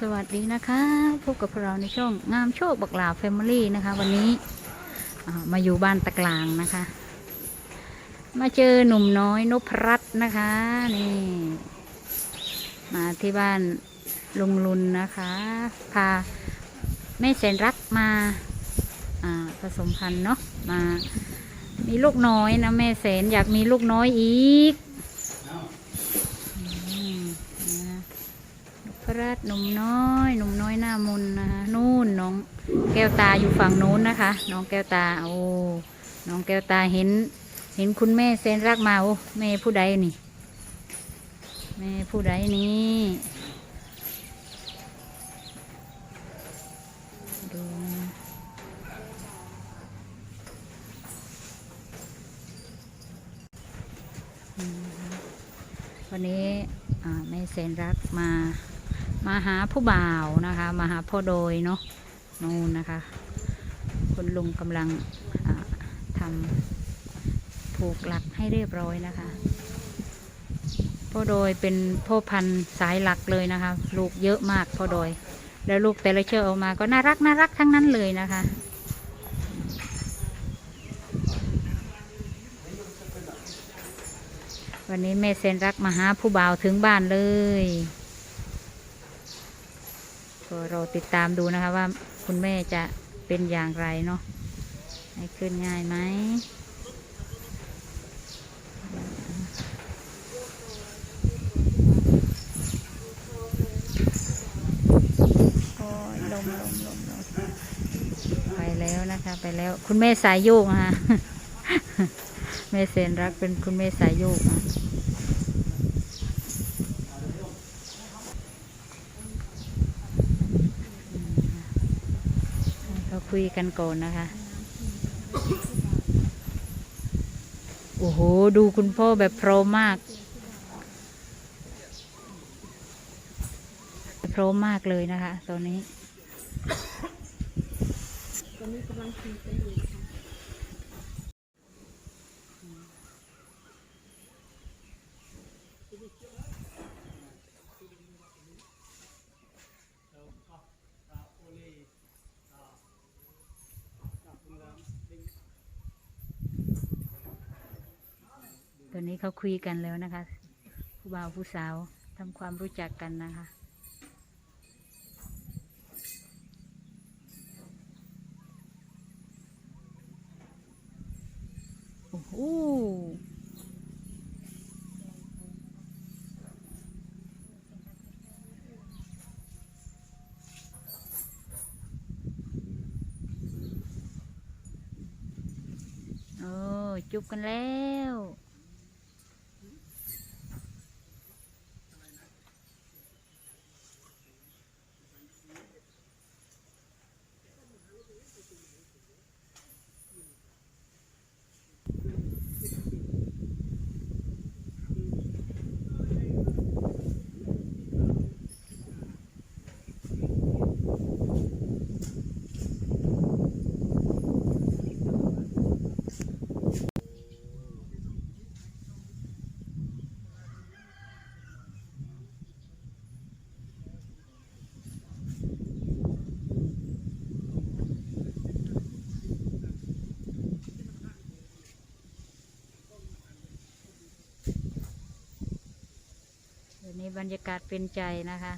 สวัสดีนะคะพบกับพวกเราในช่องงามโชคบักลาแฟมิลี่นะคะ วันนี้มาอยู่บ้านตะกลางนะคะ มาเจอหนุ่มน้อยนพรัตน์นะคะนี่มาที่บ้านลุงลุนนะคะ พาแม่แสนรักมาอ่าผสมพันธุ์เนาะมามีลูกน้อยนะแม่แสนอยากมีลูกน้อยอีกอืมนะ พ ราชหนุ่มน้อยหนุ่มน้อยหน้ามนนะคะนู่นน้องแก้วตาอยู่ฝั่งโน้นนะคะ น้องแก้วตาโอ้น้องแก้วตาเห็น เห็นคุณแม่เซนรักมาโอ้แม่ผู้ใดนี่ แม่ผู้ใดนี่ดูวันนี้แม่เซนรักมา มาหาผู้บ่าวนะคะ มาหาพ่อโดยเนาะนู่นนะคะ คุณลุงกำลังทำผูกหลักให้เรียบร้อยนะคะพ่อโดยเป็นพ่อพันธุ์สายหลักเลยนะคะ ลูกเยอะมากพ่อโดย แล้วลูกแต่ละเชือกออกมาก็น่ารักน่ารักทั้งนั้นเลยนะคะวันนี้แม่เซนรักมาหาผู้บ่าวถึงบ้านเลย ก็เราติดตามดูนะคะว่าคุณแม่จะเป็นอย่างไรเนาะให้ขึ้นง่ายไหมโอ้ยลมลมลมลมไปแล้วนะคะไปแล้วคุณแม่สายโยกนะคะแม่เซนรักเป็นคุณแม่สายโยกนะ เรา คุยกันก่อนนะคะ โอ้โห ดูคุณพ่อแบบพร้อมมาก พร้อมมากเลยนะคะ ตอนนี้ตอนนี้กำลังคุยกันอยู่ค่ะ ตอนนี้เขาคุยกันแล้วนะคะผู้บ่าวผู้สาวทำความรู้จักกันนะคะ โอ้โหโอ้จุบกันแล้ว รรยากาศเป็นใจนะคะ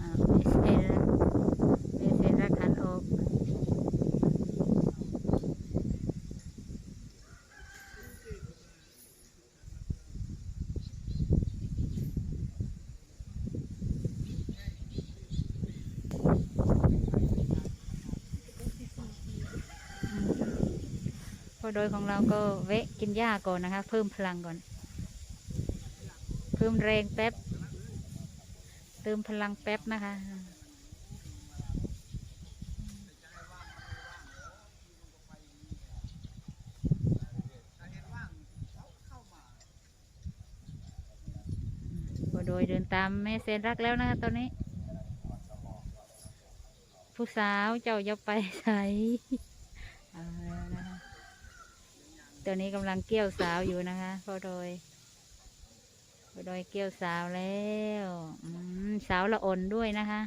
อ่าไม่เซ็นรักไม่เซ็นรักหันออก พอโดยของเราก็เวะกินหญ้าก่อนนะคะ เพิ่มพลังก่อน เพิ่มแรงแป๊บ เติมพลังแป๊บนะคะดยเดินตามแม่เซนรักแล้วนะคะตอนนี้ ผู้สาวเจ้าอย่าไปใส่เอาแล้วนะคะ ตอนนี้กำลังเกี่ยวสาวอยู่นะคะพ่อโดยพ่อโดยเกี่ยวสาวแล้วอืมสาวละอ่อนด้วยนะคะ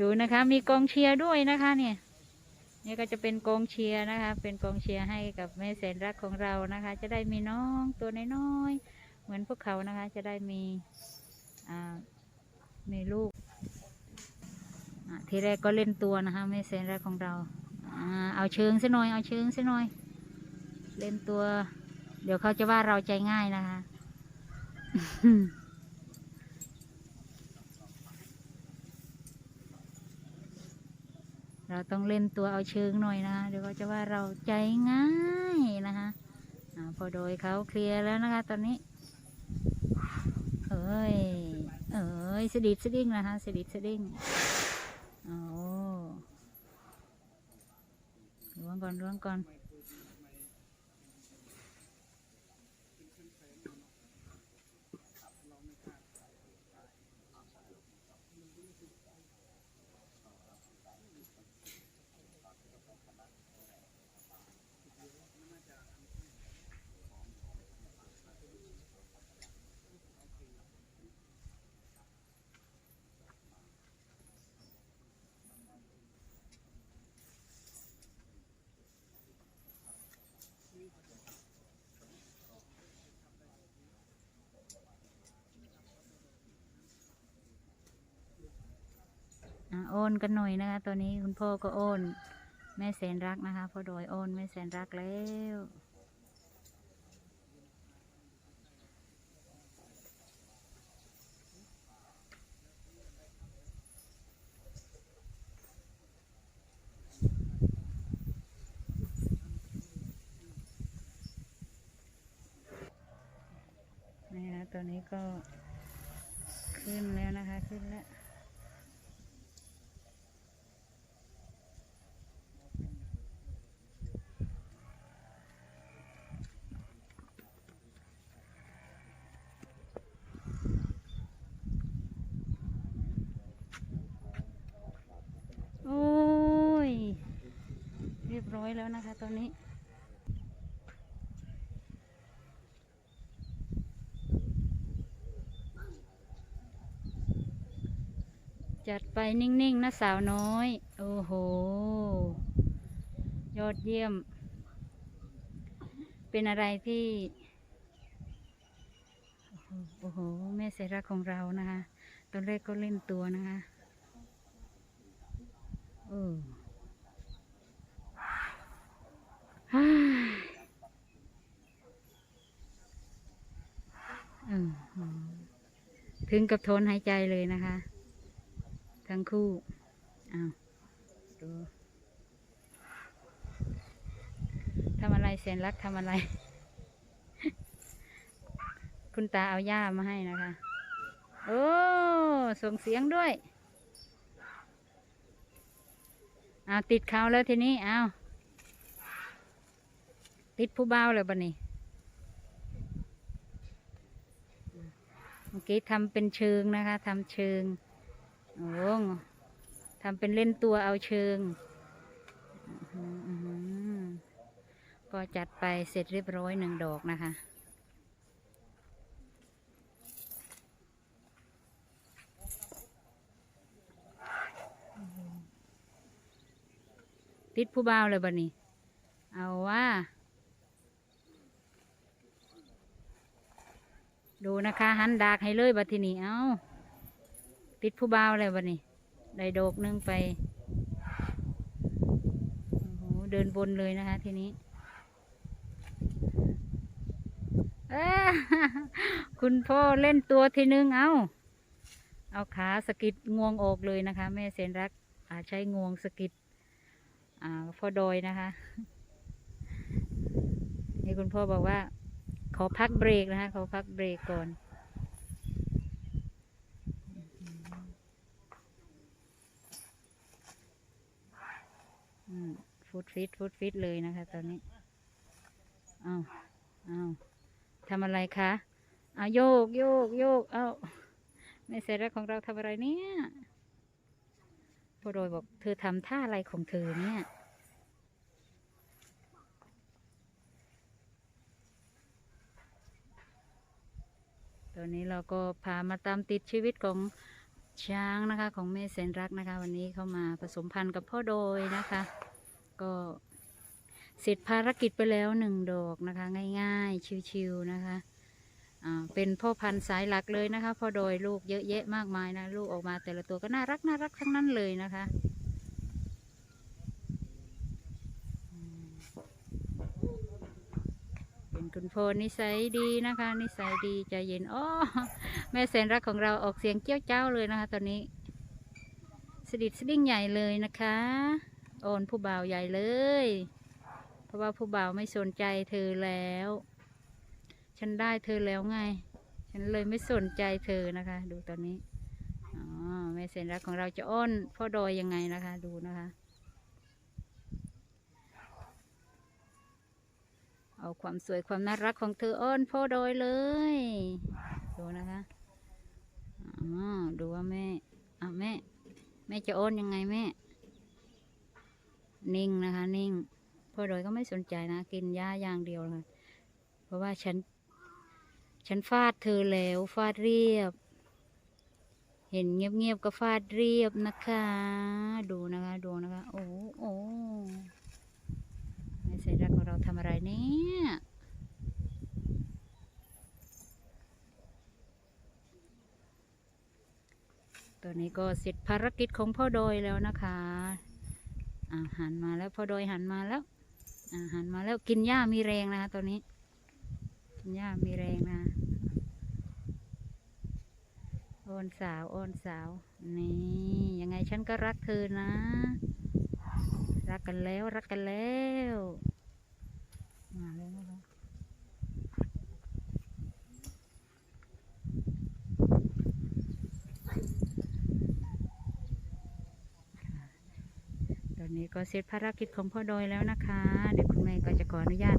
ดูนะคะมีกองเชียร์ด้วยนะคะเนี่ยนี่ก็จะเป็นกองเชียร์นะคะ เป็นกองเชียร์ให้กับแม่แสนรักของเรานะคะ จะได้มีน้องตัวน้อยๆเหมือนพวกเขานะคะ จะได้มีอ่ามีลูกอะทีแรกก็เล่นตัวนะคะแม่แสนรักของเราอ่าเอาเชิงซะหน่อยเอาเชิงซะหน่อย เล่นตัว เดี๋ยวเขาจะว่าเราใจง่ายนะคะ เราต้องเล่นตัวเอาเชิงหน่อยนะคะเดี๋ยวเขาจะว่าเราใจง่ายนะคะพอโดยเขาเคลียร์แล้วนะคะตอนนี้ เอ้ย เอ้ยสดิดสดิ้งนะคะสดิดสดิ้งโอ้ล้วงก่อนล้วงก่อน โอนกันหน่อยนะคะตอนนี้คุณพ่อก็โอนแม่แสนรักนะคะพ่อโดยโอนแม่แสนรักแล้วนี่นะตัวนี้ก็ขึ้นแล้วนะคะ ขึ้นแล้ว โอ้ย เรียบร้อยแล้วนะคะตอนนี้ จัดไปนิ่งๆนะสาวน้อย โอ้โห ยอดเยี่ยม เป็นอะไรที่ โอ้โห แม่เสรักของเรานะคะ ตอนแรกก็เล่นตัวนะคะ เออฮ่าอืมอืม ถึงกับทนหายใจเลยนะคะ ทั้งคู่อ้าวดูทำอะไรเซนรักทำอะไร คุณตาเอาย่ามาให้นะคะ โอ้ ส่งเสียงด้วย เอาติดเขาแล้วทีนี้ เอา ติดผู้เบาเลยบันนี้เมื่อกี้ทำเป็นเชิงนะคะทำเชิงโอ้ทำเป็นเล่นตัวเอาเชิงก็จัดไปเสร็จเรียบร้อยหนึ่งดอกนะคะติดผู้บ่าวเลยบัดนี้ เอาว่า ดูนะ คะหันดากให้เลยบัดทีนี้เอาติดผู้บ่าวเลยบัดนี้ ได้ดอกหนึงไปโอ้โหเดินบนเลยนะคะทีนี้คุณพ่อเล่นตัวทีนึงเอาเอาขาสกิดงวงออกเลยนะคะ แม่เซนรักอาใช้งวงสกิดอ่าพ่อโดยนะคะ นี่คุณพ่อบอกว่า ขอพักเบรกนะคะ ขอพักเบรกก่อน ฟูดฟิตฟูดฟิตเลยนะคะ ตอนนี้เอาเอาทำอะไรคะเอาโยกโยกโยกเอาแม่เสร็จแล้วของเราทำอะไรเนี่ยพ่อโดยบอกเธอทำท่าอะไรของเธอเนี่ยตอนนี้เราก็พามาตามติดชีวิตของ ช้างนะคะของแม่แสนรักนะคะ วันนี้เข้ามาผสมพันธุ์กับพ่อโดยนะคะ ก็เสร็จภารกิจไปแล้วหนึ่งดอกนะคะ ง่ายๆชิวๆนะคะเป็นพ่อพันธุ์สายหลักเลยนะคะ พ่อโดยลูกเยอะแยะมากมายนะ ลูกออกมาแต่ละตัวก็น่ารักน่ารักทั้งนั้นเลยนะคะอืมเป็น คุณพ่อนิสัยดีนะคะ นิสัยดีใจเย็นอ้อแม่แสนรักของเราออกเสียงเจ้าเจ้าเลยนะคะ ตอนนี้สดิดสดิ้งใหญ่เลยนะคะโอนผู้บ่าวใหญ่เลย เพราะว่าผู้บ่าวไม่สนใจเธอแล้ว ฉันได้เธอแล้วไง ฉันเลยไม่สนใจเธอนะคะ ดูตอนนี้อ๋อแม่เซนรักของเราจะอ้อนพ่อดอยยังไงนะคะ ดูนะคะ เอาความสวยความน่ารักของเธออ้อนพ่อดอยเลย ดูนะคะอ๋อดูว่าแม่อะแม่ แม่จะอ้อนยังไงแม่ นิ่งนะคะ นิ่ง พ่อโดยก็ไม่สนใจนะ กินหญ้าอย่างเดียวเลยเพราะว่าฉัน ฉันฟาดเธอแล้ว ฟาดเรียบ เห็นเงียบๆก็ฟาดเรียบนะคะ ดูนะคะ ดูนะคะ โอ้โอ้ ไม่ใช่รักของเราทำอะไรเนี่ยตัวนี้ก็เสร็จภารกิจของพ่อโดยแล้วนะคะอาหันมาแล้วพ่อโดยหันมาแล้วอาหันมาแล้วกินหญ้ามีแรงนะคะตอนนี้ กินหญ้ามีแรงนะโอนสาวโอนสาวนี่ยังไงฉันก็รักเธอนะ รักกันแล้วรักกันแล้ว มาแล้วนะคะตอนนี้ก็เสร็จภารกิจของพ่อโดยแล้วนะคะ เดี๋ยวคุณแม่ก็จะขออนุญาต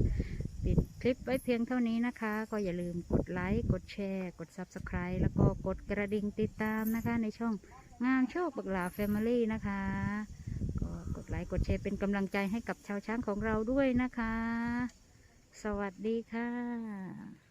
ปิดคลิปไว้เพียงเท่านี้นะคะ ก็อย่าลืมกดไลค์ กดแชร์ กด Subscribe แล้วก็กดกระดิ่งติดตามนะคะ ในช่องงามโชคบักหลาแฟมิลี่นะคะ ก็กดไลค์ กดแชร์เป็นกำลังใจให้กับชาวช้างของเราด้วยนะคะ สวัสดีค่ะ